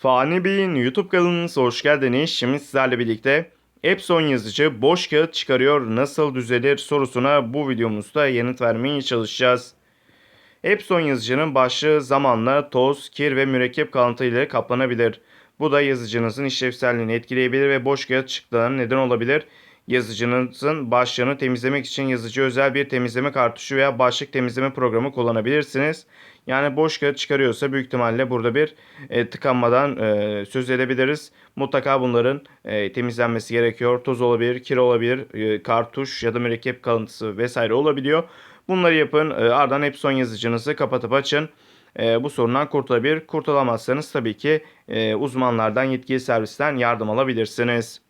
Fani Bey'in YouTube kanalınıza hoş geldiniz. Şimdi sizlerle birlikte Epson yazıcı boş kağıt çıkarıyor nasıl düzelir sorusuna bu videomuzda yanıt vermeye çalışacağız. Epson yazıcının başlığı zamanla toz, kir ve mürekkep kalıntı ile kaplanabilir. Bu da yazıcınızın işlevselliğini etkileyebilir ve boş kağıt çıktılarına neden olabilir. Yazıcınızın başlığını temizlemek için yazıcı özel bir temizleme kartuşu veya başlık temizleme programı kullanabilirsiniz. Yani boş kağıt çıkarıyorsa büyük ihtimalle burada bir e, tıkanmadan e, söz edebiliriz. Mutlaka bunların e, temizlenmesi gerekiyor. Toz olabilir, kir olabilir, e, kartuş ya da mürekkep kalıntısı vesaire olabiliyor. Bunları yapın. E, ardından Epson yazıcınızı kapatıp açın. E, bu sorundan kurtulabilir. Kurtulamazsanız tabii ki e, uzmanlardan, yetkili servisten yardım alabilirsiniz.